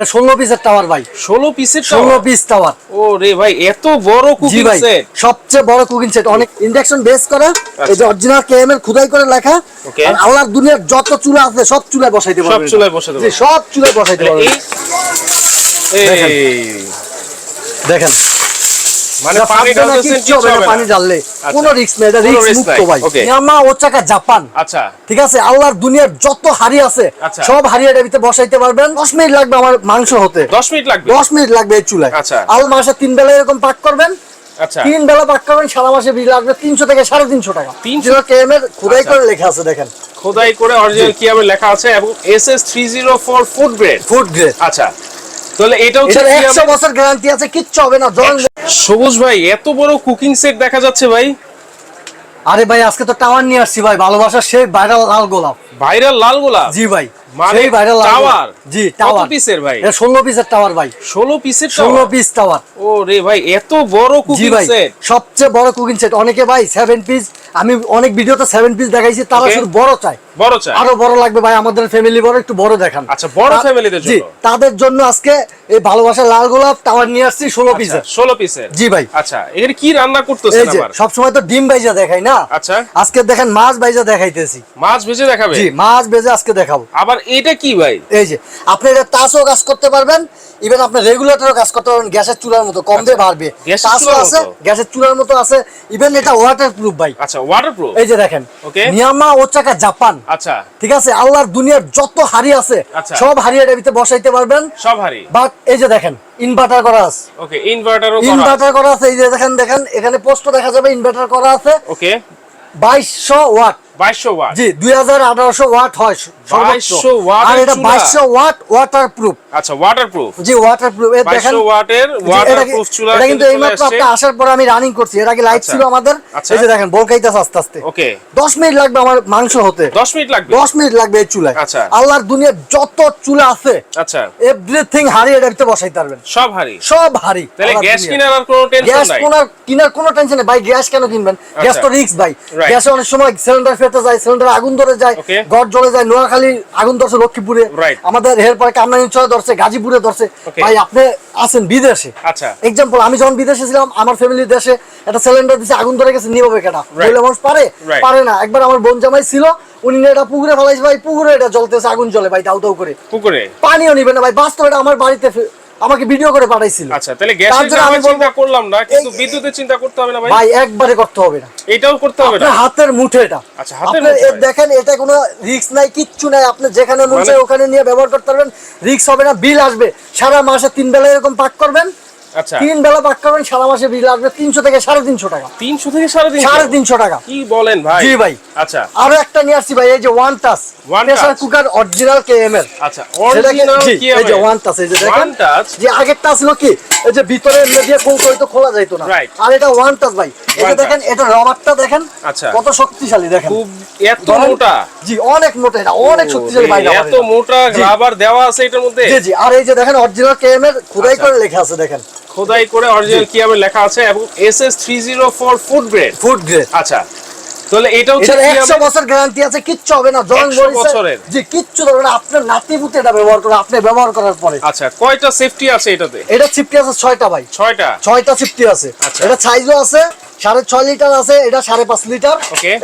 ষোলো পিসের টাওয়ার ভাই। ষোলো পিসের ষোলো পিস টাওয়ার ও রে ভাই এত বড় কুকিং সেট সবচেয়ে বড় কুকিং সেট অনেক ইন্ডাকশন বেস করা। এই যে অরিজিনাল কেএম এর খুদাই করে লেখা। আল্লাহর দুনিয়ার যত চুলা আছে সব চুলায় বসাইতে পারবেন। সব চুলায়। সব বসাইতে তাহলে দেখেন। মানে পানি পানি ঢাললে। আচ্ছা। কোনো রিস্ক নেই এটা রিস্ক মুক্ত ভাই. ইয়ামা ওচাকা জাপান। আচ্ছা। ঠিক আছে আল্লাহর দুনিয়ার যত হাড়ি আছে আচ্ছা। সব হাড়ি এটার ভিতরে বসাইতে পারবেন। দশ মিনিট লাগবে আমার মাংস হতে। 10 মিনিট লাগবে? দশ মিনিট লাগবে এই চুলায়। আচ্ছা। আল মাসে তিন বেলা এরকম পাক করবেন। আচ্ছা। তিন বেলা পাক করবেন সারা মাসে বিল লাগবে তিনশো থেকে সাড়ে তিনশো টাকা। 300 যেটা কেএম এর খুদাই। করে লেখা আছে দেখেন। খোদাই করে অরিজিনাল কি লেখা আছে এবং SS 304 food grade food grade আচ্ছা। তাহলে এটা হচ্ছে এটার কি একশো হবে? বছর গ্যারান্টি আছে কিচ্ছু হবে না জং সবুজ ভাই এত বড় কুকিং সেট দেখা যাচ্ছে ভাই। আরে ভাই আজকে তো টাওয়ার নিয়ে আসছি ভাই ভালোবাসার সেই ভাইরাল লাল গোলাপ। ভাইরাল লাল গোলাপ? জি ভাই মানে ভাইরাল টাওয়ার? জি কত টাওয়ার পিসের ভাই? এটা ষোলো পিসের টাওয়ার ভাই। 16 পিসের ষোলো টাওয়ার পিস টাওয়ার ও রে ভাই এত বড় কুকিং সেট সবচেয়ে বড় কুকিং সেট অনেকে ভাই সেভেন পিস আমি অনেক ভিডিওতে সেভেন পিস দেখাইছি তারা শুধু বড় চায়। বড় চা আরও বড় লাগবে ভাই আমাদের ফ্যামিলি বড় একটু বড় দেখান। আচ্ছা, বড় তা- family দের জি জন্য। তাদের জন্য আজকে এই ভালোবাসা লাল গোলাপ টাওয়ার নিয়ে আসছি ষোলো আচ্ছা পিসের 16 পিসের জি ভাই। আচ্ছা এখানে কি রান্না করতেছেন আবার? সবসময় তো ডিম বাইজা দেখাই না? আচ্ছা। আজকে দেখেন মাছ বাইজা দেখাইতেছি। মাছ ভেজে দেখাবে? জি মাছ বেজে আজকে দেখাবো। আবার এটা কি ভাই? এই যে আপনি এটা তাসও কাজ করতে পারবেন ইভেন আপনি রেগুলেটরও কাজ করতে পারবেন গ্যাসের চুলার মতো কম দিয়ে বাড়বে। গ্যাসের তাসও আছে গ্যাসের চুলার মতো আছে ইভেন এটা ওয়াটার প্রুফ ভাই। আচ্ছা ওয়াটারপ্রুফ এই যে দেখেন Okay. মিয়ামা Osaka Japan. আচ্ছা। ঠিক আছে আল্লাহর দুনিয়ার যত হারি আছে আচ্ছা। সব হাড়ি এর ভিতরে বসাইতে পারবেন। সব হারি বাট এই যে দেখেন ইনভার্টার করা আছে। ওকে ইনভার্টার ইনভার্টার করা আছে। এই যে দেখেন দেখেন এখানে পোস্ট দেখা যাবে ইনভার্টার করা আছে। ওকে। বাইশশো ওয়াট। 2200 ওয়াট। জি দুই হাজার আঠারোশো ওয়াট হয় সর্বোচ্চ। 2200 watt আর এটা চুলা। বাইশশো ওয়াট ওয়াটার আচ্ছা ওয়াটারপ্রুফ জি ওয়াটার প্রুফ দেখেন 2200 ওয়াটের জি, এটা কি- ওয়াটারপ্রুফ চুলা এটা কিন্তু এইমাত্র আপনি আসার পর আমি রানিং করছি। এর আগে লাইট আচ্ছা। ছিল আমাদের। আচ্ছা। এই যে দেখেন বলকাইতেছে আস্তে আস্তে। ওকে। দশ মিনিট লাগবে আমার মাংস হতে। 10 মিনিট লাগবে? দশ মিনিট লাগবে এই চুলায়। আচ্ছা। আল্লাহর দুনিয়ার যত চুলা আছে আচ্ছা। এভরিথিং হাড়ি এটার ভিতরে বসাইতে পারবেন। সব হারি সব হাড়ি। তাহলে গ্যাস কেনার আর কোনো টেনশন নাই? কোনার কিনার কোনো টেনশন নেই। ভাই গ্যাস কেন কিনবেন? গ্যাস তো রিস্ক ভাই। Right. গ্যাসে অনেক সময় সিলিন্ডার ফেটে যায় সিলিন্ডার আগুন ধরে যায়. ঘর জ্বলে যায় নোয়াখালী আগুন ধরছে লক্ষ্মীপুরে. আমাদের এরপরে কামরাঙ্গীরচরে ধরছে গাজীপুরে ধরছে। ভাই আপনি আছেন বিদেশে। আচ্ছা। এক্সাম্পল আমি যখন বিদেশে ছিলাম আমার ফ্যামিলি দেশে একটা সিলিন্ডার দিছে আগুন ধরে গেছে নিভাবে কেটা. বলে মানুষ পারে? পারে না। একবার আমার বোন জামাই ছিল উনি এটা পুকুরে ফেলাইছে ভাই পুকুরে এটা জ্বলতেছে আগুন জ্বলে ভাই দাউ দাউ করে। পুকুরে? পানিও নিবে না ভাই বাস্তব এটা আমার বাড়িতে আমাকে ভিডিও করে পাঠাইছিল। আচ্ছা তাহলে গ্যাসের জন্য আমি চিন্তা করলাম না কিন্তু বিদ্যুতের চিন্তা করতে হবে না ভাই। ভাই একবারে করতে হবে না। এটাও করতে হবে না? হাতের মুঠে এটা। আচ্ছা, হাতের মুঠে দেখেন এটা কোনো রিস্ক নাই কিচ্ছু নাই। আপনি যেখানে মন মানে- চায় ওখানে নিয়ে ব্যবহার করতে পারবেন। রিস্ক হবে না বিল আসবে। সারা মাসে তিন বেলা এরকম পাক করবেন। আচ্ছা। তিন বেলা পাক করবেন সারা মাসে বিল আসবে তিনশো থেকে সাড়ে তিনশো টাকা। 300 থেকে 350 সাড়ে তিনশো টাকা। কি বলেন ভাই? জি ভাই। আচ্ছা। আরও একটা নিয়ে আসছি ভাই এই যে one One pressure cooker original K M এর আচ্ছা অরিজিনাল এই যে ওয়ান টাচ এই যে দেখেন। ওয়ান টাচ যে ছিল কি এই যে ভিতরে এমনি দিয়ে খুলতে হইতো খোলা যাইতো না। আর এটা ওয়ান টাচ ভাই যে দেখেন এটা রবারটা দেখেন আচ্ছা। কত শক্তিশালী দেখেন। খুব এত মোটা? জি অনেক মোটা এটা অনেক শক্তিশালী ভাই এত মোটা রাবার দেওয়া আছে এটার মধ্যে? জি জি আর এই যে দেখেন অরিজিনাল কেএম এর খোদাই। করে লেখা আছে দেখেন। খোদাই করে অরিজিনাল কি হবে লেখা আছে এবং SS 304 food grade food grade আচ্ছা। তাহলে এটা হচ্ছে এটার কি একশো হবে? বছর গ্যারান্টি আছে কিচ্ছু হবে না। জং 100 বছরের? জি কিচ্ছু হবে না আপনার নাতি পুতে এটা ব্যবহার করে আপনি ব্যবহার করার পরে। আচ্ছা কয়টা সেফটি আছে এটাতে? এটা সিফটি আছে ছয়টা ভাই। ছয়টা? ছয়টা সিফটি আছে। আচ্ছা। এটা সাইজও আছে সাড়ে ছয় লিটার আছে এটা সাড়ে পাঁচ লিটার.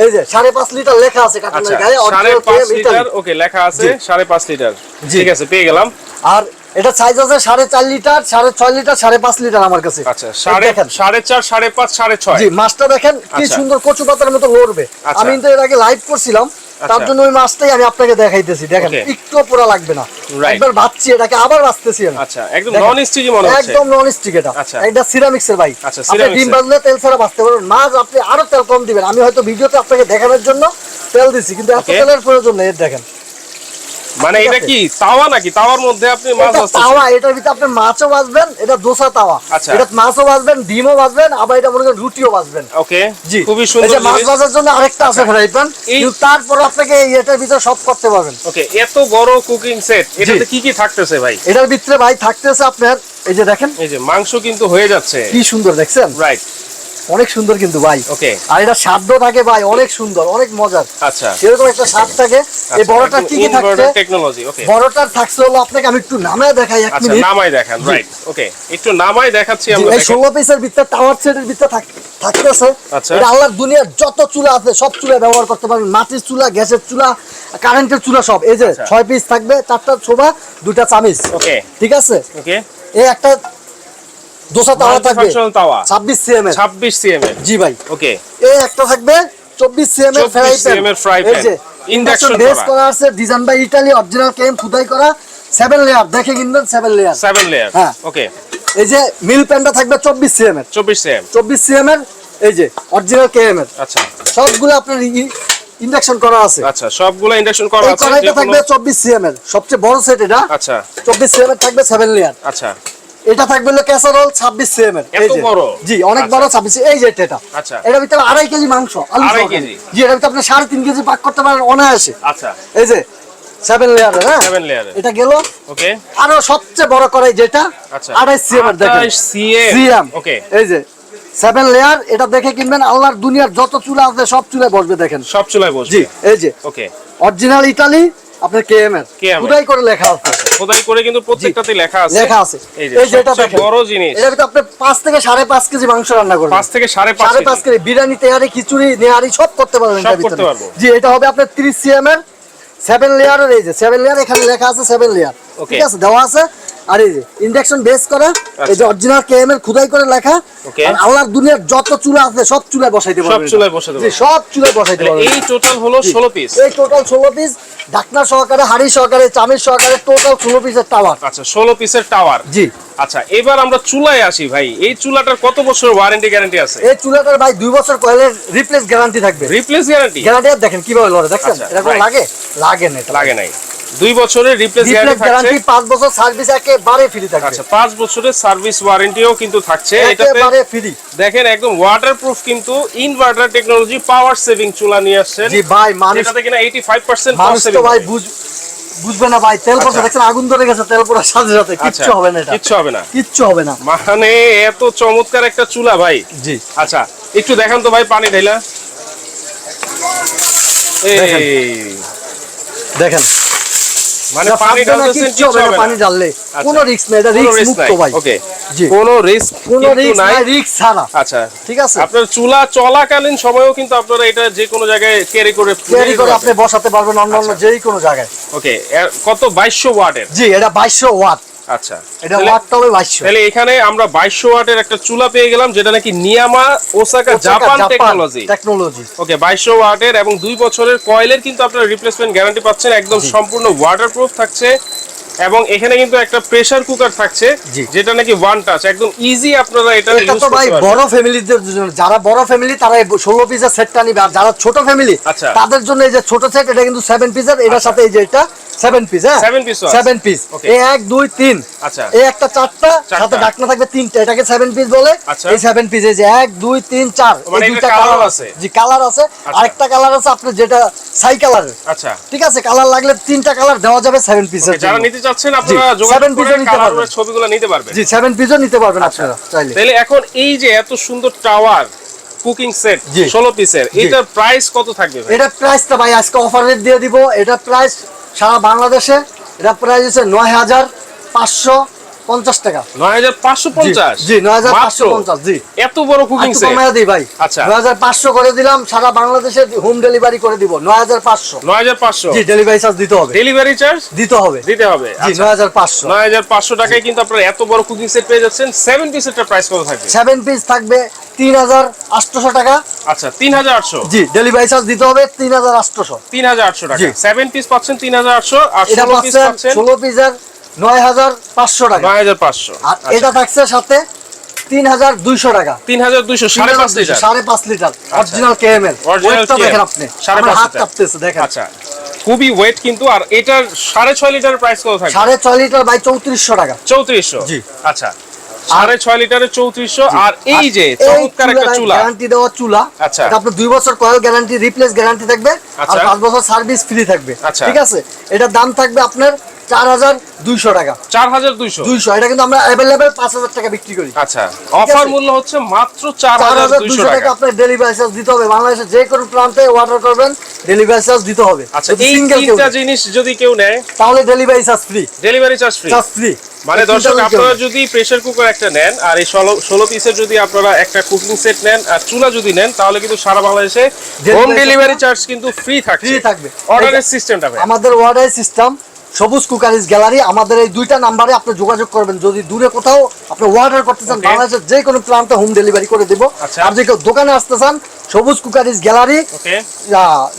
এই যে সাড়ে পাঁচ লিটার লেখা আছে আচ্ছা গায়ে সাড়ে পাঁচ লিটার ওকে লেখা আছে। সাড়ে পাঁচ লিটার ঠিক আছে পেয়ে গেলাম। আর এটা সাইজ আছে সাড়ে চার লিটার সাড়ে ছয় লিটার সাড়ে পাঁচ লিটার আমার কাছে। আচ্ছা সাড়ে চার সাড়ে পাঁচ সাড়ে ছয়। জি মাছটা দেখেন কি আচ্ছা। সুন্দর কচু পাতার মতো লড়বে আচ্ছা। আমি কিন্তু এর আগে লাইভ করছিলাম তার। জন্য ওই মাছটাই আমি আপনাকে দেখাইতেছি। দেখেন একটু পোড়া লাগবে না। একবার ভাবছি এটাকে আবার আমি। আচ্ছা একদম নন স্টিকি মনে হচ্ছে। একদম নন স্টিক এটা। এটা সিরামিক্স এর ভাই আপনি ডিম। বাজলে তেল ছাড়া বাঁচতে পারবেন। মাছ আপনি আরও তেল কম দিবেন। আমি হয়তো ভিডিওতে আপনাকে দেখানোর জন্য তেল দিছি কিন্তু এত তেলের প্রয়োজন নেই দেখেন। মানে এটা কি তাওয়া নাকি? তাওয়ার মধ্যে আপনি মাছ এটা তাওয়া এটার ভিতরে আপনি মাছও এটা দোসা তাওয়া। আচ্ছা। এটা মাছও ডিমও আবার এটা মনে করেন রুটিও ওকে জি। খুবই সুন্দর মাছ। ভাজার জন্য আরেকটা আছে ফ্রাই প্যান কিন্তু তারপর আপনাকে এটার ভিতরে সব করতে পারবেন। ওকে এত বড় কুকিং সেট এটাতে কি কি থাকতেছে ভাই? এটার ভিতরে ভাই থাকতেছে আপনার এই যে দেখেন। এই যে মাংস কিন্তু হয়ে যাচ্ছে। কি সুন্দর দেখছেন? রাইট অনেক সুন্দর কিন্তু ভাই। ওকে। আর এটা স্বাদ থাকে ভাই অনেক সুন্দর অনেক মজার। আচ্ছা। সেরকম একটা স্বাদ থাকে। এই বড়টার কি কি থাকছে? টেকনোলজি ওকে বড়টার থাকছে হলো আপনাকে আমি একটু নামে দেখাই এক মিনিট আচ্ছা মিনিট। নামাই দেখান রাইট ওকে একটু নামাই দেখাচ্ছি আমরা এই দেখেন। ষোলো পিসের ভিতরে টাওয়ার সেটের ভিতরে থাক- থাকতেছে। আচ্ছা। এটা আল্লাহর দুনিয়ার যত চুলা আছে সব চুলা ব্যবহার করতে পারবেন। মাটির চুলা গ্যাসের চুলা কারেন্টের চুলা সব। এই যে আচ্ছা। ছয় পিস থাকবে চারটা ছোবা দুটা চামিচ। ওকে ঠিক আছে? ওকে এই একটা দোসা তাওয়া থাকবে। তাওয়া। ছাব্বিশ সিএম এর। 26 সিএম জি ভাই। ওকে। এই একটা থাকবে চব্বিশ সিএম এর ফ্রাই cm এর এই যে ইন্ডাকশন বেস করা। আছে design by Italy original KM খুদাই করা। সেভেন লেয়ার দেখে কিনবেন সেভেন লেয়ার 7 লেয়ার হ্যাঁ। ওকে। এই যে মিল প্যানটা থাকবে চব্বিশ সিএম এর। 24 সিএম চব্বিশ সিএম এর এই যে অরিজিনাল কেএম এর। আচ্ছা। সবগুলো আপনার ইন্ডাকশন করা আছে। আচ্ছা সবগুলো ইন্ডাকশন করা আছে কড়াইটা থাকবে কোনো- চব্বিশ সিএম এর। সবচেয়ে বড় সেট এটা। আচ্ছা। চব্বিশ সিএম এর থাকবে সেভেন লেয়ার আচ্ছা। এটা থাকবে হলো ক্যাসারোল ছাব্বিশ সিএম এর। এই এত যে। বড়? জি অনেক আচ্ছা। বড় ছাব্বিশ। এই যে এটা। আচ্ছা। এটার ভিতরে আড়াই কেজি মাংস আলু আড়াই কেজি? জি এটার ভিতরে আপনি সাড়ে তিন কেজি পাক করতে পারেন অনায়াসে। আচ্ছা। এই যে সেভেন লেয়ার হ্যাঁ? 7 লেয়ারে এটা গেল। ওকে আরও সবচেয়ে বড় কড়াই যেটা আচ্ছা। আড়াই সিএম এর দেখেন। 28 CM সিএম ওকে এই যে সেভেন লেয়ার এটা দেখে কিনবেন আল্লাহর দুনিয়ার যত চুলা আছে সব চুলায় বসবে দেখেন। সব চুলায় বসবে। জি এই যে। ওকে অরিজিনাল ইটালি আপনার কেএম এর খোদাই করে লেখা আছে। খোদাই করে কিন্তু প্রত্যেকটাতে লেখা আছে। লেখা আছে। এই যে এটা বড় জিনিস। এটা ভিতরে আপনি 5 থেকে সাড়ে পাঁচ কেজি মাংস রান্না করবেন। 5 থেকে 5.5 সাড়ে পাঁচ কেজি বিরিয়ানি তেহারি খিচুড়ি নেহারি সব করতে পারবেন সব করতে ভিতরে। পারব। জি এটা হবে আপনার ত্রিশ সিএম এর সেভেন লেয়ারের এই যে সেভেন লেয়ার এখানে লেখা আছে সেভেন লেয়ার ঠিক আছে দেওয়া আছে। আর এই যে ইন্ডাকশন বেস করা এই যে অরিজিনাল কেএম এর খুদাই করে লেখা আর আল্লাহর দুনিয়ার যত চুলা আছে সব চুলায় বসাইতে সব চুলায় বসাতে জি পারবেন। সব চুলায় বসাইতে পারবেন। এই টোটাল হলো 16 পিস এই টোটাল ষোলো পিস ঢাকনা সহকারে হাড়ি সহকারে চামিচ সহকারে টোটাল ষোলো পিসের টাওয়ার আচ্ছা 16 পিসের টাওয়ার জি। আচ্ছা এবার আমরা চুলায় আসি ভাই। এই চুলাটার কত বছর ওয়ারেন্টি গ্যারান্টি আছে? এই চুলাটার ভাই দুই বছর কয়েলের রিপ্লেস গ্যারান্টি থাকবে। রিপ্লেস গ্যারান্টি গ্যারান্টি দেখেন কীভাবে লড়ে দেখছেন? আচ্ছা, এরকম লাগে? লাগে না লাগে নাই। দুই বছরের রিপ্লেস গ্যারান্টি থাকছে। পাঁচ বছর সার্ভিস একেবারে ফ্রি থাকবে। আচ্ছা পাঁচ বছরের সার্ভিস ওয়ারেন্টিও কিন্তু থাকছে। একেবারে ফ্রি দেখেন একদম ওয়াটারপ্রুফ কিন্তু ইনভার্টার টেকনোলজি পাওয়ার সেভিং চুলা নিয়ে আসছেন। জি ভাই মানুষ যেটাতে কিনা 85% পাওয়ার সেভিং ভাই বুঝ বুঝবে না ভাই তেল পড়ছে আচ্ছা। দেখছেন আগুন ধরে গেছে তেল পড়ার সাথে সাথে। কিচ্ছু হবে না এটা। কিচ্ছু হবে না। কিচ্ছু হবে না। মানে এত চমৎকার একটা চুলা ভাই। জি। আচ্ছা একটু দেখান তো ভাই পানি ঢাইলা এই। দেখেন। মানে পানি না, কিচ্ছু হবে না পানি ঢাললে কোনো রিস্ক নাই এটা রিস্ক মুক্ত ভাই। ওকে জি। কোনো রিস্ক কোনো রিস্ক নাই। রিস্ক ছাড়া। আচ্ছা। ঠিক আছে? আপনার চুলা চলাকালীন সময়ও কিন্তু আপনারা এটা যে কোনো জায়গায় ক্যারি করে ক্যারি করে আপনি বসাতে পারবেন অন্য অন্য যেই কোনো জায়গায় ওকে কত? 2200 ওয়াটের? জি এটা বাইশশো ওয়াট। আচ্ছা। এটা ওয়াটটা হবে বাইশশো। তাহলে এখানে আমরা 2200 ওয়াটের একটা চুলা পেয়ে গেলাম যেটা নাকি নিয়ামা Osaka Japan technology technology okay 2200 ওয়াটের এবং দুই বছরের কয়েলের কিন্তু আপনারা রিপ্লেসমেন্ট গ্যারান্টি পাচ্ছেন একদম সম্পূর্ণ ওয়াটারপ্রুফ থাকছে। এবং এখানে কিন্তু একটা প্রেসার কুকার থাকছে যেটা নাকি ওয়ান টাচ একদম ইজি আপনারা এটা এটা তো ভাই বড় ফ্যামিলিদের জন্য যারা বড় ফ্যামিলি তারা এই ষোলো পিসের সেটটা নিবে। আর যারা ছোট ফ্যামিলি আচ্ছা। তাদের জন্য এই যে ছোট সেট এটা কিন্তু সেভেন পিসের এটার সাথে এই যে এটা সেভেন পিস হ্যাঁ? Seven piece ও আছে। Seven piece Okay. এই এক দুই তিন। আচ্ছা। এই একটা চারটা। সাথে ডাকনা থাকবে তিনটা। এটাকে সেভেন পিস বলে। আচ্ছা। এই সেভেন পিস এই যে এক দুই তিন চার। এই দুইটা কালার আছে? জি কালার আছে। আরেকটা কালার আছে আপনার যেটা সাই কালারের আচ্ছা। ঠিক আছে? কালার লাগলে তিনটা কালার দেওয়া যাবে সেভেন পিসের Okay, যারা নিতে চাচ্ছেন আপনারা যোগাযোগ করে কালারের। ছবিগুলো নিতে পারবেন জি 7 পিসও নিতে পারবেন আপনারা চাইলে তাহলে এখন এই যে এত সুন্দর টাওয়ার কুকিং সেট জি। 16 পিসের এটার প্রাইস কত থাকবে ভাই এটা প্রাইসটা ভাই আজকে অফার রেট দিয়ে দিব এটা প্রাইস সারা বাংলাদেশে এটা প্রাইস হচ্ছে নয় হাজার পাঁচশো পঞ্চাশ? টাকা 9550 জি নয় হাজার? পাঁচশো পঞ্চাশ জি। এত বড় কুকিং একটু কমায় দিই ভাই। আচ্ছা। নয় হাজার পাঁচশো করে দিলাম সারা বাংলাদেশে হোম ডেলিভারি করে দিব। নয় হাজার পাঁচশো। 9500 জি ডেলিভারি চার্জ দিতে হবে। ডেলিভারি চার্জ দিতে হবে। দিতে হবে জি নয় হাজার পাঁচশো। নয় হাজার পাঁচশো টাকায় কিন্তু আপনারা এত বড় কুকিং সেট পেয়ে যাচ্ছেন। সেভেন পিসেরটা প্রাইস কত থাকবে? সেভেন পিস থাকবে তিন হাজার আটশোশো টাকা। আচ্ছা তিন হাজার আটশো? জি ডেলিভারি চার্জ দিতে হবে তিন হাজার আটশোশো। তিন হাজার আটশো টাকা। সেভেন পিস পাচ্ছেন তিন হাজার আটশো আর ষোলো পিস পাচ্ছেন ষোলো পিসের নয় হাজার পাঁচশো টাকা। নয় হাজার পাঁচশো। আর এটা থাকছে সাথে তিন হাজার দুইশো টাকা। তিন হাজার দুইশো সাড়ে পাঁচ লিটার? সাড়ে পাঁচ লিটার। অরিজিনাল কেএম এর Original ওয়েটটা দেখেন আপনি। সাড়ে আমার পাঁচ হাত। কাঁপতেছে দেখেন। আচ্ছা। খুবই ওয়েট কিন্তু আর এটার সাড়ে ছয় লিটার প্রাইস কত থাকবে? সাড়ে ছয় লিটার বাই চৌত্রিশশো টাকা। চৌত্রিশশো? জি। আচ্ছা। সাড়ে ছয় লিটারের চৌত্রিশশো আর এই যে চমৎকার একটা চুলা। গ্যারান্টি দেওয়া চুলা আচ্ছা। আপনার দুই বছর কয়েল গ্যারান্টি রিপ্লেস গ্যারান্টি থাকবে আর আচ্ছা। পাঁচ বছর সার্ভিস ফ্রি থাকবে। আচ্ছা। ঠিক আছে? এটার দাম থাকবে আপনার চার হাজার দুইশো টাকা। চার হাজার দুইশো? দুইশো এটা কিন্তু আমরা অ্যাভেলেবেল পাঁচ হাজার টাকা বিক্রি করি। আচ্ছা অফার মূল্য হচ্ছে মাত্র চার চার হাজার হাজার দুইশো দুইশো টাকা। টাকা আপনার ডেলিভারি চার্জ দিতে হবে। বাংলাদেশে যে কোনো প্রান্তে অর্ডার করবেন ডেলিভারি চার্জ দিতে হবে। আচ্ছা যদি এই তিনটা জিনিস যদি কেউ নেয় তাহলে delivery charge free delivery charge free charge free মানে দর্শক আপনারা যদি প্রেসার কুকার একটা নেন আর এই ষোলো ষোলো পিসের যদি আপনারা একটা কুকিং সেট নেন আর চুলা যদি নেন তাহলে কিন্তু সারা বাংলাদেশে হোম ডেলিভারি চার্জ কিন্তু ফ্রি থাকবে। Free থাকবে। অর্ডারের সিস্টেমটা আমাদের order system Sobuj cookeries gallery আমাদের এই দুইটা নাম্বারে আপনি যোগাযোগ করবেন। যদি দূরে কোথাও আপনি অর্ডার করতে চান বাংলাদেশের যে কোনো প্রান্তে হোম ডেলিভারি করে দিব। আচ্ছা। আর যে কেউ দোকানে আসতে চান Sabuj cookeries gallery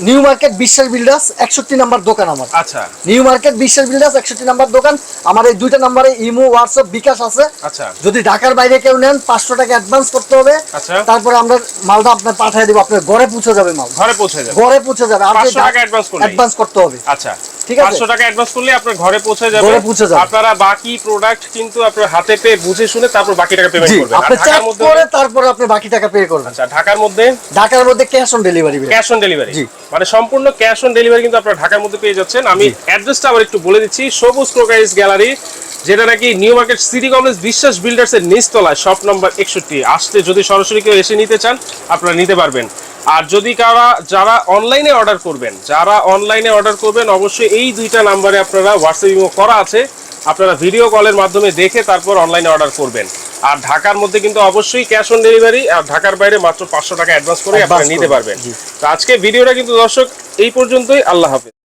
New Market Biswas Builders একষট্টি নাম্বার দোকান আমার। আচ্ছা। নিউ মার্কেট বিশ্বাস বিল্ডার্স একষট্টি নাম্বার দোকান। আমার এই দুইটা নাম্বারে ইমো হোয়াটসঅ্যাপ বিকাশ আছে। আচ্ছা। যদি ঢাকার বাইরে কেউ নেন পাঁচশো টাকা অ্যাডভান্স করতে হবে। আচ্ছা। তারপরে আমরা মালটা আপনার পাঠিয়ে দেবো আপনার ঘরে পৌঁছে যাবে মাল। ঘরে পৌঁছে যাবে। ঘরে পৌঁছে যাবে। আর 500 টাকা advance করলেই? অ্যাডভান্স করতে হবে। আচ্ছা। ঠিক আছে। পাঁচশো টাকা অ্যাডভান্স করলে আপনার ঘরে পৌঁছে যাবে। ঘরে পৌঁছে যাবে। আপনারা বাকি প্রোডাক্ট কিন্তু আপনার হাতে পেয়ে বুঝে শুনে তারপর বাকি টাকা পেমেন্ট করবেন। আর আপনি চেক করে তারপরে আপনি বাকি টাকা পে করবেন। আচ্ছা ঢাকার মধ্যে ঢাকার মধ্যে cash on delivery cash on delivery মানে সম্পূর্ণ ক্যাশ অন ডেলিভারি কিন্তু আপনারা ঢাকার মধ্যে পেয়ে যাচ্ছেন। আমি অ্যাড্রেসটা আবার একটু বলে দিচ্ছি। সবুজ ক্রোকাইজ গ্যালারি যেটা নাকি New Market City Complex Biswas Builders এর নিচতলায় শপ নম্বর একষট্টি। আসতে যদি সরাসরি কেউ এসে নিতে চান আপনারা নিতে পারবেন। আর যদি কারা যারা অনলাইনে অর্ডার করবেন যারা অনলাইনে অর্ডার করবেন অবশ্যই এই দুইটা নাম্বারে আপনারা হোয়াটসঅ্যাপ ইমো করা আছে। আপনারা ভিডিও কলের মাধ্যমে দেখে তারপর অনলাইনে অর্ডার করবেন। আর ঢাকার মধ্যে কিন্তু অবশ্যই ক্যাশ অন ডেলিভারি আর ঢাকার বাইরে মাত্র পাঁচশো টাকা অ্যাডভান্স করে আপনারা নিতে পারবেন। তো আজকে ভিডিওটা কিন্তু দর্শক এই পর্যন্তই। আল্লাহ হাফেজ।